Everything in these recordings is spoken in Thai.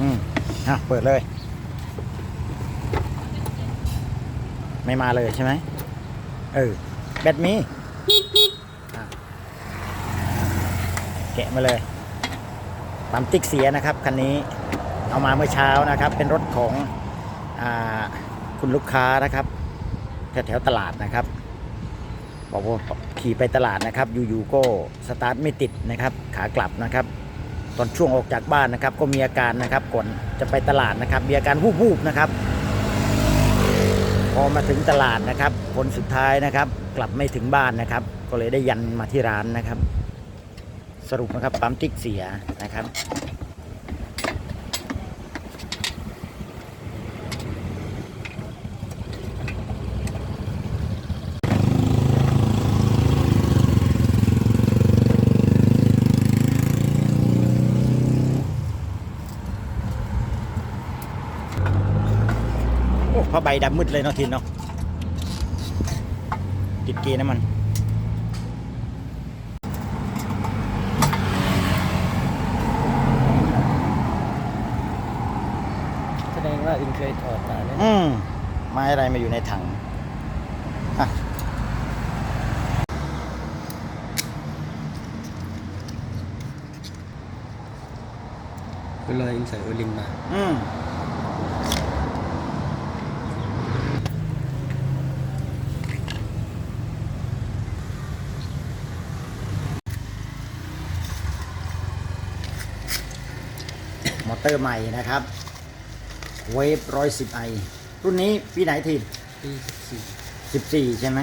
อืมอะเปิดเลย ไม่มาเลยใช่ไหมเออแบตมีแกะมาเลยปั๊มติ๊กเสียนะครับคันนี้เอามาเมื่อเช้านะครับ เป็นรถของอคุณลูกค้านะครับแถวแถวตลาดนะครับบอกว่าขี่ไปตลาดนะครับอยู่ๆก็สตาร์ทไม่ติดนะครับ ขากลับนะครับ ตอนช่วงออกจากบ้านนะครับ ก็มีอาการนะครับก่อนจะไปตลาดนะครับ มีอาการวูบๆนะครับ พอมาถึงตลาดนะครับ ผลสุดท้ายนะครับ กลับไม่ถึงบ้านนะครับ ก็เลยได้ยันมาที่ร้านนะครับ สรุปนะครับปั๊มติ๊กเสียนะครับ ผ้าใบดำมืดเลยเนาะทินเนาะติดเกยร์น้ำมันแสดงว่าอินเคยถอดมาเนี่ยอืมไม้อะไรมาอยู่ในถังอะเวลาอินใส่โอลินมา อืม เตอร์ใหม่นะครับเวฟร้อยสิบไอรุ่นนี้ปีไหนทีมปีสี่สิบสี่ใช่ไหม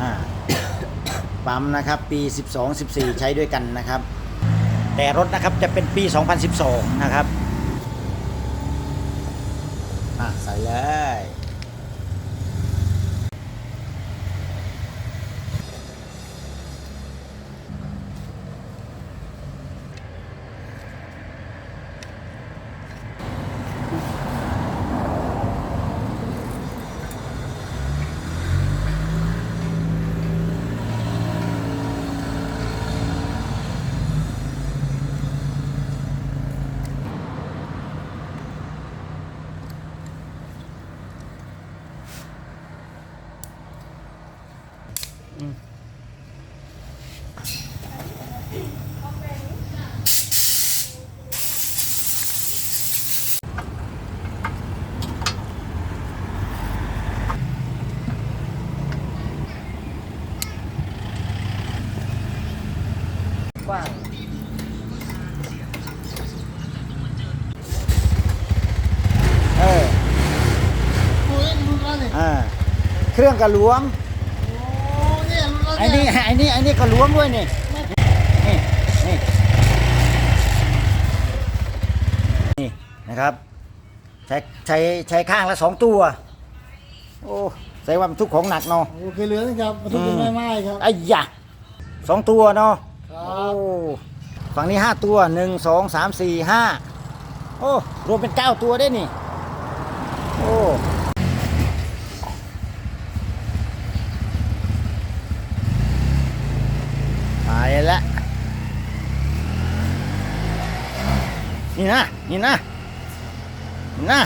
อ่าปั๊มนะครับ ปี 12 14 ใช้ด้วยกันนะครับ แต่รถนะครับจะเป็นปี 2012 นะครับ อะ ใส่เลย กว้างเออโอ้ยรุ่นละเนี่ยอ่าเครื่องกระหลวม โอ้เนี่ยรุ่นละ ไอ้เนี่นี่ยไอ้นี่ไอ้นี่ก็หลวมด้วยนี่นี่นี่นี่นะครับ ใช้ใช้ใช้ข้างละสองตัว โอ้ใส่ว่ามันทุกของหนักเนาะโอเคเหลือนะครับมาทุกอืคนมไม่ไม้ครับไอ้ยะสองตัวเนาะครัโอ้บฝั่งนี้ห้าตัวหนึ่งสองสามสี่ห้าโอ้รวมเป็นเก้าตัวได้นี่ โอ้ตายแล้ว นี่นะนี่นะนี่นะ